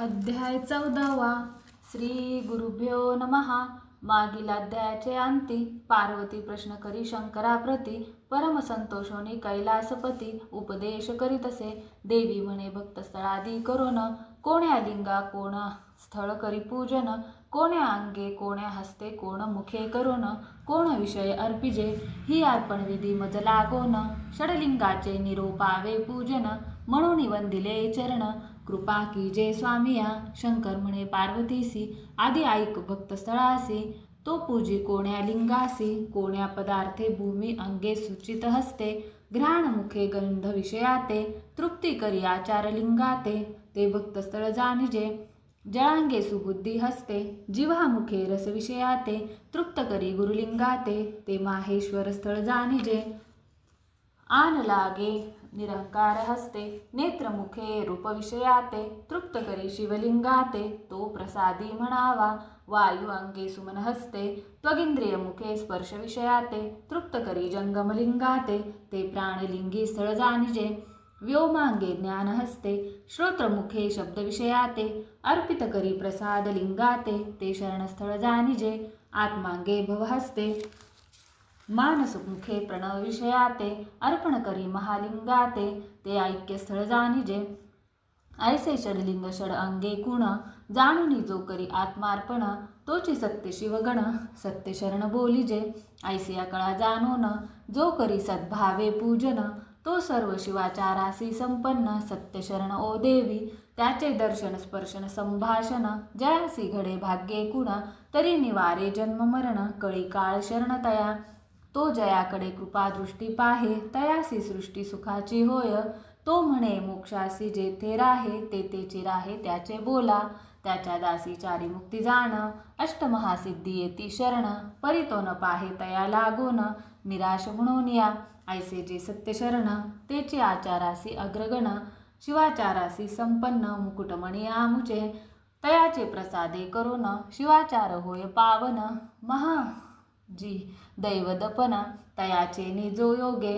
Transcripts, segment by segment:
अध्याय चौदावा श्री गुरुभ्यो नमहा मागील अध्यायाचे अंती पार्वती प्रश्न करी शंकराप्रती परमसंतोषोनी कैलासपती उपदेश करीतसे देवी म्हणे भक्तस्थळादी करोन कोण्या लिंगा कोण स्थळ करी पूजन कोण्या अंगे कोण्या हस्ते कोण मुखे करोन कोण विषय अर्पिजे ही अर्पण विधी मज लागोन. षडलिंगाचे निरोपावे पूजन म्हणून वंदिले चरण कृपा की जे स्वामिया शंकर म्हणे पार्वतीसी आदी ऐक भक्तस्थळासी तो पूजी कोण्या लिंगासी कोण्या पदार्थे भूमी अंगे सुचित हस्ते घ्राण मुखे गंध विषयाते तृप्ती करी आचार लिंगाते ते भक्तस्थळ जाणिजे जळांगे सुबुद्धी हस्ते जिव्हा मुखे रस विषयाते तृप्त करी गुरुलिंगाते ते माहेश्वर स्थळ जाणिजे. आन लागे निरंकार हस्ते नेत्रमुखे रूपविषयाते तृप्त करी शिवलिंगाते तो प्रसादी म्हणावा. वायु अंगे सुमन हस्ते त्वगिंद्रिय मुखे स्पर्श विषयाते तृप्त करी जंगमलिंगाते ते प्राणलिंगी स्थळ जाणिजे. व्योमांगे ज्ञान हस्ते श्रोत्रमुखे शब्द विषयाते अर्पित करी प्रसाद लिंगाते ते शरणस्थळ जाणिजे. आत्मांगे भवहस्ते मानसमुखे प्रणव विषयाते अर्पण करी महालिंगाते ते ऐक्यस्थळ जाणिजे। ऐसे षडलिंग षड अंगे कुण जाणुनी जो करी आत्मार्पण तोची सत्य शिवगण सत्य शरण बोलिजे। ऐसे अकळा जाणून जो करी सद्भावे पूजन तो सर्व शिवाचारासी संपन्न सत्य शरण ओ देवी। त्याचे दर्शन स्पर्शन संभाषण जयासी घडे भाग्ये कुण तरी निवारे जन्म मरण कळी काळ शरण तया। तो जयाकडे कृपादृष्टी पाहे तयासी सृष्टी सुखाची होय. तो म्हणे मोक्षासी जेथे राहे ते राहे त्याचे बोला. त्याच्या दासी चारी मुक्ती जाण. अष्टमहासिद्धी येती शरण. परितो न पाहे तया लागोन. निराश म्हणून या ऐसे जे सत्य शरण. तेचे आचारासी अग्रगण. शिवाचारासी संपन्न. मुकुटमणी आमुचे. तयाचे प्रसादे करून. शिवाचार होय पावन. महा जी दैवदपन तयाचे निजो योगे.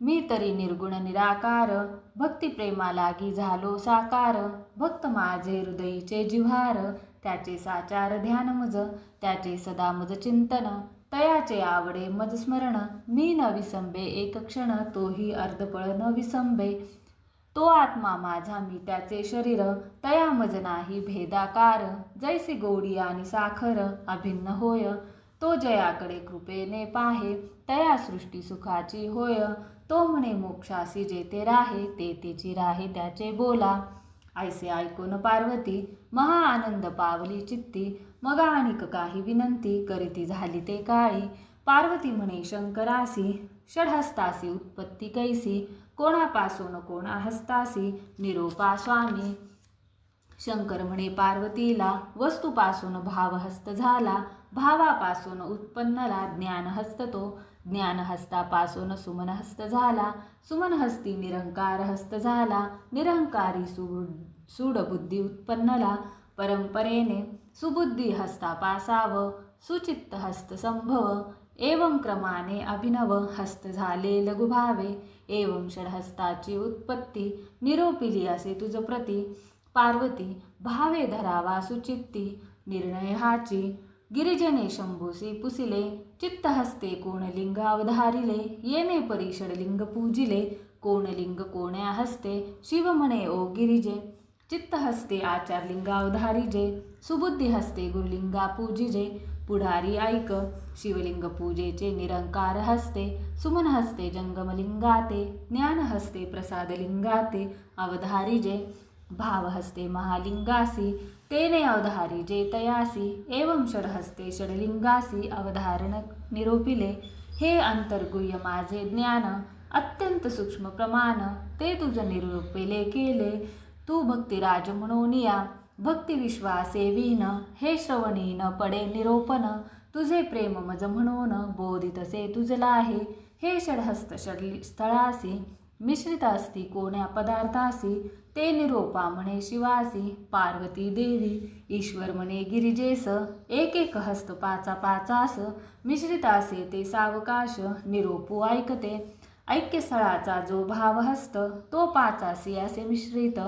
मी तरी निर्गुण निराकार भक्तिप्रेमा लागी झालो साकार. भक्त माझे हृदयीचे जिव्हार त्याचे साचार ध्यान मज त्याचे सदा मज चिंतन. तयाचे आवडे मज स्मरण मी न विसंबे एक क्षण तोही अर्धपळ न विसंबे. तो आत्मा माझा मी त्याचे शरीर तया मज नाही भेदाकार. जैसी गोडी आणि साखर अभिन्न होय. तो जयाकडे कृपेने पाहे तया सृष्टी सुखाची होय. तो म्हणे मोक्षासी जेथे राहे ते तेची राहे त्याचे बोला. ऐसे ऐकून पार्वती महा आनंद पावली चित्ती. मग आणिक काही विनंती करीती झाली ते काळी. पार्वती म्हणे शंकरासी षडहस्तासी उत्पत्ती कैसी? कोणापासून कोणा हस्तासी? निरोपा स्वामी. शंकर म्हणे पार्वतीला वस्तूपासून भावहस्त झाला भावापासून उत्पन्नला ज्ञानहस्त तो. ज्ञानहस्तापासून सुमनहस्त झाला सुमनहस्ती निरंकारहस्त झाला निरंकारी सुबुड सूडबुद्धी उत्पन्नला. परंपरेने सुबुद्धी हस्तापासाव सुचित्त हस्त संभव. एवं क्रमाने अभिनव हस्त झाले लघुभावे. एवं षडहस्ताची उत्पत्ती निरोपिली असे तुझ प्रती. पार्वती भावे धरावा सुचित्ती निर्णय हाची गिरिजने शंभूसी पुसिले चित्तहस्ते कोणलिंग अवधारिले येणे परिषडलिंग पूजिले कोणलिंग कोण्या हस्ते शिव म्हणे ओ गिरिजे. चित्तहस्ते आचारलिंग अवधारिजे सुबुद्धी हस्ते गुरुलिंगा पूजिजे. पुढारी ऐक शिवलिंग पूजेचे निरंकार हस्ते सुमन हस्ते जंगमलिंगाते ज्ञान हस्ते प्रसादलिंगाते अवधारिजे. भावहस्ते महालिंगासी तेने अवधारी जे तयासी एवं षडहस्ते षडलिंगासी अवधारण निरोपिले हे अंतर्गुह्य माझे ज्ञान अत्यंत सूक्ष्म प्रमाण ते तुझ निरूपिले केले तू भक्तिराज म्हणून या भक्तिविश्वासेवीन हे श्रवणीन पडे निरोपन तुझे प्रेम मज म्हणून बोधितसे तुझला आहे हे षडहस्त षड स्थळासी मिश्रित असती कोण्या पदार्थासी ते निरोपा म्हणे शिवासी पार्वती देवी ईश्वर म्हणे गिरिजेस एक एक हस्त पाचा पाचास मिश्रित असे ते सावकाश निरोपू ऐकते. ऐक्यस्थळाचा जो भाव हस्त तो पाचासी असे मिश्रित.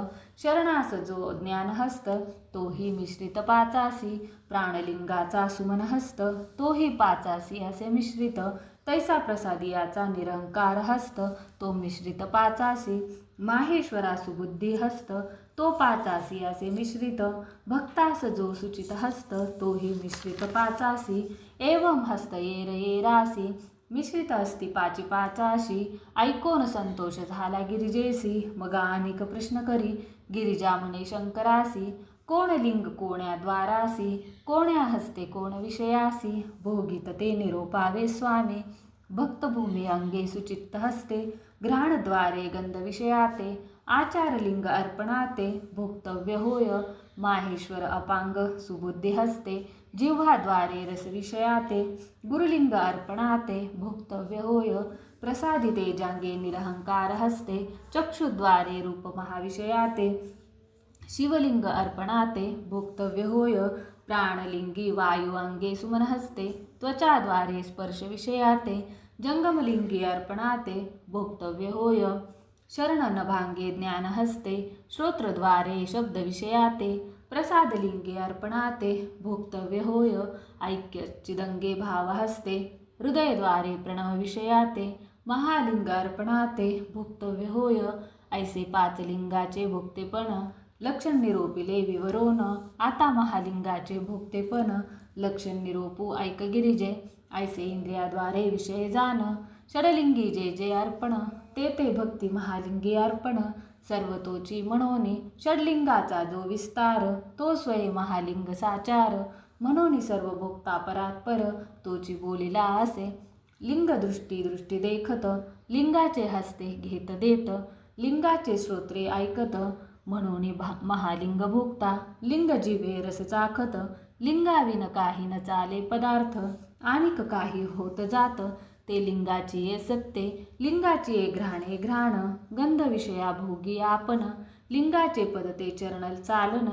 शरणास जो ज्ञान हस्त तोही मिश्रित पाचासी. प्राणलिंगाचा सुमन हस्त तोही पाचासी असे मिश्रित. तैसा प्रसादियाचा निरंकार हस्त तो मिश्रित पाचासी. माहेश्वरा सुबुद्धी हस्त तो पाचासी असे मिश्रित. भक्तास जो सुचित हस्त तोही मिश्रित पाचासी. एवं हस्त येर येरासी मिश्रित असती पाची पाचाशी ऐकोन संतोष झाला गिरिजेसी मग अनेक प्रश्न करी गिरिजा म्हणे शंकरासी. कोण लिंग कोण्या द्वारासी कोण्या हस्ते कोण विषयासी भोगित ते निरोपावे स्वामी भक्तभूमी अंगे सुचित्त हस्ते घ्राणद्वारे गंध विषयाते आचारलिंग अर्पणाते भोक्तव्य होय माहेश्वर अपांग सुबुद्धी हस्ते जिव्हाद्वारे रसविषयाते गुरुलिंग अर्पणाते भोक्तव्य होय प्रसादिते जांगे निरहंकार हस्ते चक्षुद्वारे रूप महाविषयाते शिवलिंग अर्पणाते भोक्तव्य होय प्राणलिंगी वायुअंगे सुमनहस्ते त्वचाद्वारे स्पर्श विषयाते जंगमलिंगी अर्पणाते भोक्तव्य होय शरण नभांगे ज्ञानहस्ते श्रोत्रद्वारे शब्द विषयाते प्रसादलिंगे अर्पणाते भोक्तव्य होय ऐक्य चिदंगे भावहस्ते हृदयद्वारे प्रणव विषयाते महालिंग अर्पणाते भोक्तव्य होय ऐसे पाच लिंगाचे भोक्तेपण लक्षण निरोपिले विवरोन आता महालिंगाचे भोगतेपण. लक्षण निरोपू ऐक गिरिजे ऐसे इंद्रियाद्वारे विषय जाण. षडलिंगी जे जे अर्पण. ते ते भक्ती महालिंगी अर्पण. सर्वतोची म्हणून षडलिंगाचा जो विस्तार. तो स्वय महालिंग साचार. म्हणून सर्व भोक्ता परात्पर. तोची बोलिला असे लिंग दृष्टी दृष्टी देखत. लिंगाचे हस्ते घेत देत. लिंगाचे श्रोत्रे ऐकत. म्हणून भा महालिंग भोगता लिंगजीवे रस चाखत लिंगाविन काही न चाले पदार्थ आणिक काही होत जात ते लिंगाची ये सत्ते लिंगाची ये घ्राणे घ्राण गंध विषया भोगी आपण लिंगाचे पद ते चरण चालन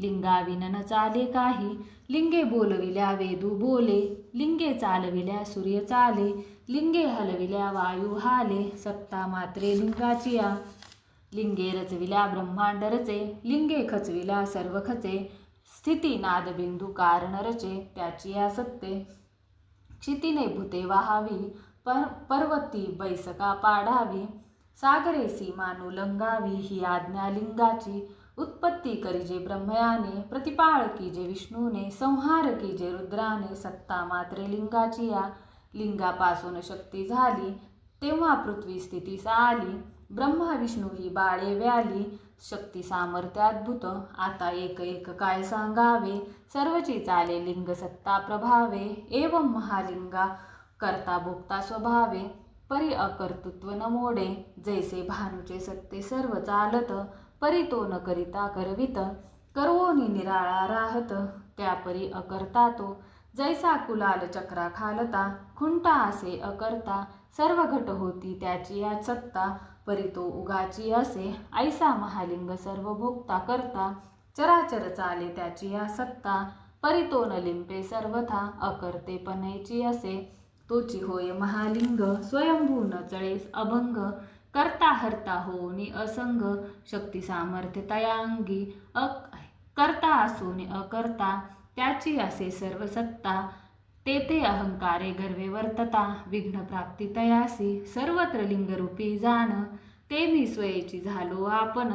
लिंगाविन न चाले काही लिंगे बोलविल्या वेदू बोले लिंगे चालविल्या सूर्य चाले लिंगे हलविल्या वायू हाले सत्ता मात्रे लिंगाची या लिंगे रचविल्या ब्रह्मांड रचे लिंगे खचविल्या सर्व खचे स्थिती नादबिंदू कारण रचे त्याची या सत्ते. क्षितीने भूते वाहावी पर पर्वती बैसका पाडावी. सागरे सीमानुलंगावी ही आज्ञा लिंगाची. उत्पत्ती करीजे ब्रह्मयाने प्रतिपाळ कीजे विष्णूने संहार कीजे रुद्राने सत्ता मात्रे लिंगाची या. लिंगापासून शक्ती झाली तेव्हा पृथ्वी स्थितीस आली. ब्रह्मा विष्णू ही बाळे व्याली शक्ती सामर्थ्य अद्भुत. आता एक एक काय सांगावे? सर्वची चाले लिंग सत्ता प्रभावे. एवं महालिंगा करता भोक्ता स्वभावे. परी अकर्तृत्व न मोडे. जैसे भानुचे सत्ते सर्व चालत. परी तो न करिता करवित. करवोनी निराळा राहत. त्यापरी अकर्ता तो. जैसा कुलाल चक्रा खालता. खुंटा असे अकर्ता. सर्व घट होती त्याची या सत्ता. परितो उगाची असे ऐसा महालिंग सर्व भोगता करता. चराचर चाले त्याची या सत्ता परितो न लिंपे सर्वथा अकर्तेपणेची असे. तोची होय महालिंग स्वयंभू न चळेस अभंग करता हरता होनी असंग शक्ती सामर्थ्य तयांगी अक करता असोनी अकर्ता त्याची असे सर्व सत्ता. तेथे अहंकारे गर्वे वर्तता विघ्न प्राप्ती तयासी सर्वत्र लिंगरूपी जाण. ते मी स्वयेची झालो आपण.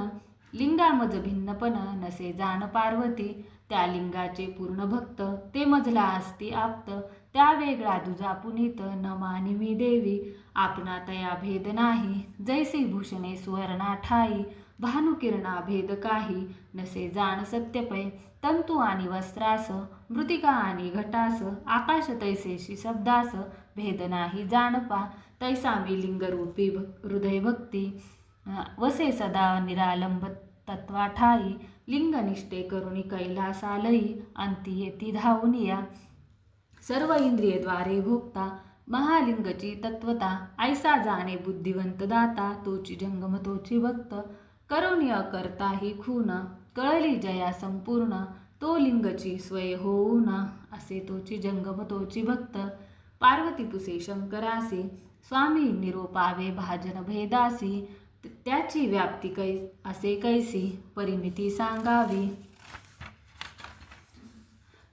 लिंगामज भिन्नपण नसे जाण पार्वती. त्या लिंगाचे पूर्ण भक्त ते मजला असती आप्त. त्या वेगळा दुजा पुनीत न मानी मी देवी. आपणा तया भेद नाही जैसे भूषणे सुवर्णा ठाई. भानुकिरणा भेद काही नसे जाण सत्यपय तंतू आणि वस्त्रास मृतिका आणि घटास. आकाश तैसेशी शब्दास भेद नाही जाणपा. तैसामी लिंगरूपी भक् हृदय भक्ती वसे सदा निरालंब तत्वाठाई लिंगनिष्ठे करुणी कैलासालई अंती येती धावून या. सर्व इंद्रियद्वारे भोगता महालिंगची तत्वता ऐसा जाणे बुद्धिवंत दाता तोची जंगम तोची भक्त. करुणी अकर्ता ही खून कळली जया संपूर्ण तो लिंगची स्वय होऊन असे तोची जंगम तोची भक्त. पार्वती पुसे शंकरासे स्वामी निरोपावे भाजन भेदासी त्याची व्याप्ती कै असे कैसी परिमिती सांगावी.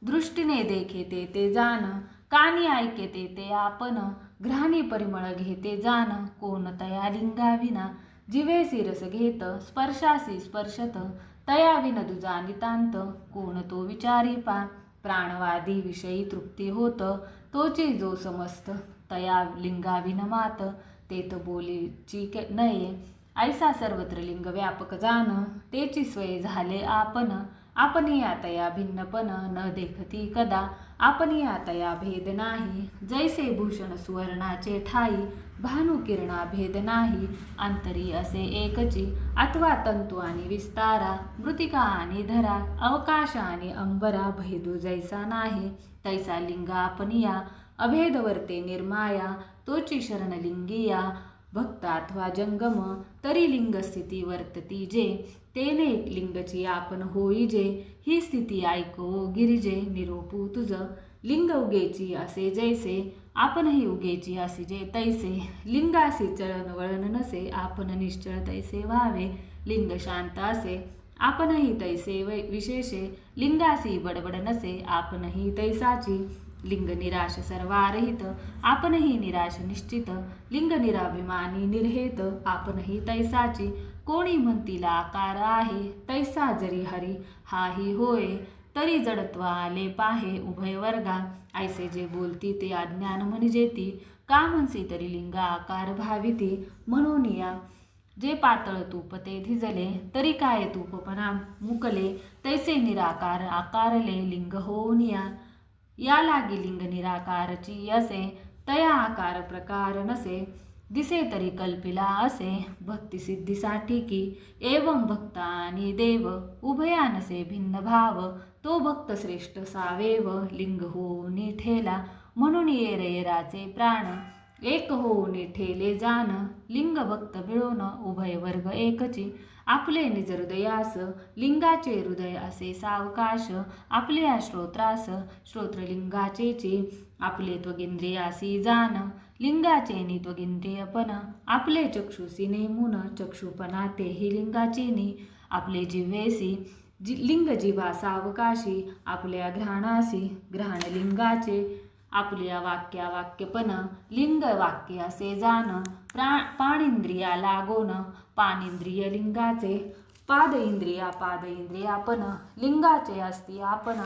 दृष्टीने देखे ते जाण कानी ऐके ते आपण घ्राणी परिमळ घेते जाण कोण तया लिंगाविना जिवे सिरस घेत स्पर्शासी स्पर्शत तया विन दुजा नितांत कोण तो विचारी पा प्राणवादी विषयी तृप्ती होत तोची जो समस्त तया लिंगाविन मात तेत बोलीची के- नये. ऐसा सर्वत्र लिंग व्यापक जाण तेची स्वय झाले आपण आपण यातया भिन्नपण न देखती कदा. आपण यातया भेद नाही. जैसे भूषण सुवर्णाचे ठाई भानुकिरणा भेद नाही. अंतरी असे एकची अथवा तंतु आणि विस्तारा मृतिका आणि धरा अवकाश आणि अंबरा भेदू जैसा नाही. तैसा लिंग आपण या अभेदवर्ते निर्माया तोची शरणलिंगिया भक्त अथवा जंगम तरी लिंग स्थिती वर्तती जे तेने लिंगची आपण होई जे ही स्थिती ऐको गिरिजे निरोपू तुझ. लिंग उगेची असे जैसे आपणही उगेची असे जे तैसे. लिंगासी चळण वळण नसे आपण निश्चळ तैसे व्हावे. लिंग शांत असे आपणही तैसे वै- विशेषे. लिंगासी बडबड नसे आपणही तैसाची. लिंग निराश सर्वारहित आपणही निराश निश्चित. लिंग निराभिमानी निर्हेत आपणही तैसाची. कोणी म्हणतील आकार आहे तैसा जरी हरी. हाही होय तरी जडत्व आले पाहे उभय वर्गा. ऐसे जे बोलती ते अज्ञान म्हणजे ती का म्हणसी तरी लिंग आकार भाविती? म्हणून या. जे पातळ तूप ते धिजले तरी काय तूपपणा मुकले. तैसे निराकार आकारले लिंग होऊन या. या लागी लिंग निराकारची असे तया आकार प्रकार नसे दिसे तरी कल्पिला असे भक्तिसिद्धीसाठी की एवं भक्त आणि देव उभया नसे भिन्न भाव तो भक्त श्रेष्ठ सावेव लिंग होऊन ठेला म्हणून येरेराचे प्राण एक होऊन ठेले जाण लिंग भक्त मिळून उभय वर्ग एकची आपले निज हृदयास लिंगाचे हृदय असे सावकाश आपले श्रोत्रास श्रोत्रलिंगाचे चे आपले त्वगिंद्रियासी जाण लिंगाचे नित्वगिंद्रियपण आपले चक्षुसी नेमून चक्षुपणा तेही लिंगाचेनी आपले जिव्हेसी जि लिंग जिव्हा सावकाशी आपल्या घ्राणासी घ्राण लिंगाचे आपल्या वाक्या वाक्यपण लिंग वाक्य असे जाण प्रा पाणिंद्रिया लागोन पानिंद्रिय लिंगाचे पाद इंद्रिया पाद इंद्रियापण लिंगाचे असती आपण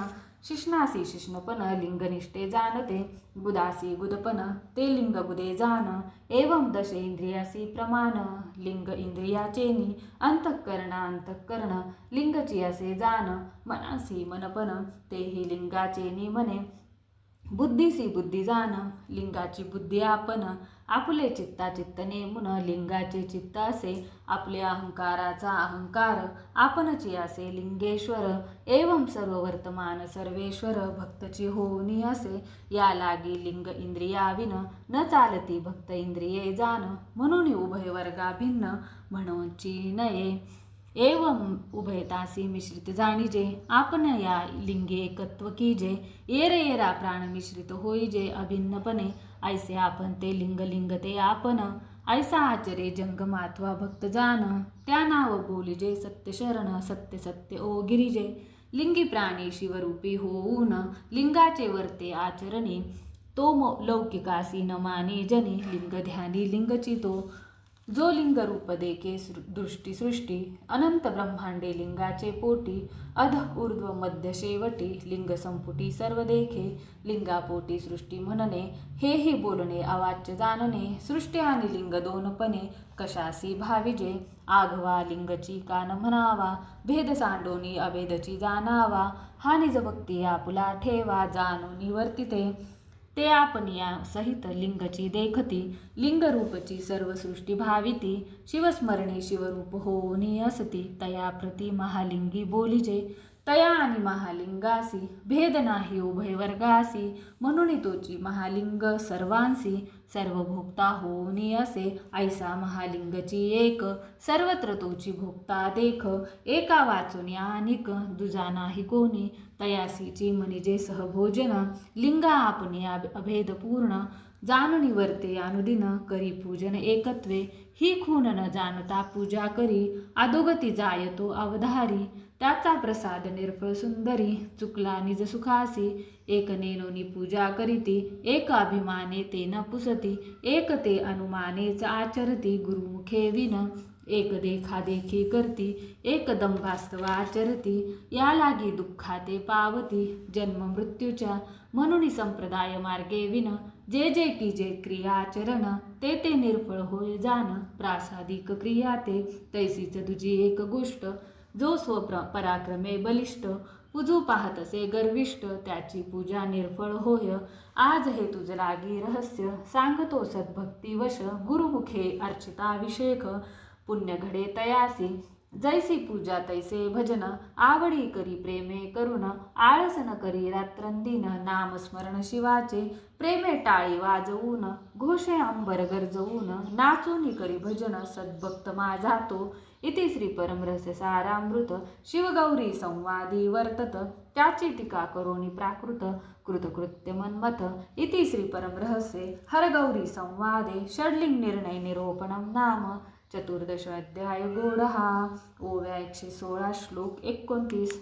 शिष्णासी शिष्णपण लिंगनिष्ठे जाणते गुदासी गुदपण ते लिंग गुदे जाण एवं दश इंद्रियासी प्रमाण लिंग इंद्रियाचेनी अंतःकरण अंतःकरण लिंगची असे जाण मनासी मनपण तेही लिंगाचेनी मने बुद्धीसी बुद्धी जाण लिंगाची बुद्धी आपण आपले चित्ता चित्त नेमून लिंगाचे चित्त असे आपले अहंकाराचा अहंकार आपणची असे लिंगेश्वर एवं सर्व वर्तमान सर्वेश्वर भक्तची होऊनी असे. या लागी लिंग इंद्रियाविन न चालती भक्त इंद्रिये जाण म्हणून उभय वर्गा भिन्न म्हणूची नये. एवं उभयतासी मिश्रित जाणीजे आपण या लिंगे एकत्व कीजे. येर येरा प्राण मिश्रित होईजे अभिन्नपणे ऐसे आपण ते लिंग लिंग ते आपण ऐसा आचरे जंगमात्वा भक्त जाण त्या नाव बोलिजे सत्य शरण सत्य सत्य ओ गिरिजे. लिंगी प्राणी शिवरूपी होऊन लिंगाचे वर्ते आचरणे. तो मो लौकिकासी न माने जनी. लिंग ध्यानी लिंगची तो जो लिंग रूप देके सृ- दृष्टी सृष्टी अनंत ब्रह्मांडे लिंगाचे पोटी अध ऊर्ध्व मध्य शेवटी लिंग संपुटी सर्व देखे लिंगापोटी सृष्टी म्हणणे हेही बोलणे अवाच्य जाणणे सृष्टी आणि लिंग दोनपणे कशासी भाविजे आघवा लिंगची कान म्हणावा भेद सांडोनी अभेदची जाणावा हा निज भक्ती आपुला ठेवा जाणून वर्तिते ते आपण या सहित लिंगची देखती लिंगरूपची सर्व सृष्टी भाविती शिवस्मरणे शिवरूप होऊनी असती तया प्रति महालिंगी बोलिजे तया आणि महालिंगासी भेद नाही उभय वर्गासी म्हणून तोची महालिंग सर्वांसी सर्व भोक्ता होऊनी असे ऐसा महालिंगची एक सर्वत्र तोची भोक्ता देख एका वाचून अनिक दुजा नाही कोणी तयासीची म्हणजे सहभोजन लिंगा आपण अभेदपूर्ण जाणूनी वर्ते अनुदिन करी पूजन एकत्वे ही खून न जाणता पूजा करी अधोगती जायतो अवधारी त्याचा प्रसाद निर्फळ सुंदरी चुकला निज सुखासी एक नेनोनी पूजा करीती एक अभिमाने ते न पुसती एक ते अनुमानेच आचरती गुरुमुखे विन एक देखा देखी करती एक दंभास्तव आचरती या लागी दुःखाते पावती जन्म मृत्यूच्या म्हणून संप्रदाय मार्गे विन जे जे की जे क्रियाचरण ते ते निर्फळ होय जाण प्रासादिक क्रिया ते तैसीच तुझी एक गोष्ट जो स्वप्र पराक्रमे बलिष्ठ पूजू पाहत असे गर्विष्ठ त्याची पूजा निर्फळ होय. आज हे तुझ लागी रहस्य सांगतो सद्भक्तिवश गुरुमुखे अर्चिताभिषेक पुण्य घडे तयासी जैसी पूजा तैसे भजन. आवडी करी प्रेमे करुण आळस न करी रात्रंदिन. नाम स्मरण शिवाचे प्रेमे टाळी वाजवून. घोषे अंबर गरजवून नाचून करी भजन. सद्भक्त माझा तो इति श्रीपरमरस्य सारामृत शिवगौरी संवादी वर्तत त्याची टीका करोनी प्राकृत कृतकृत्यमन्मथ इति श्रीपरमरहस्ये हरगौरी संवादे षड्लिंग निर्णय नाम चतुर्दश अध्याय गोडहा ओव्या एकशे सोळा श्लोक एकोणतीस.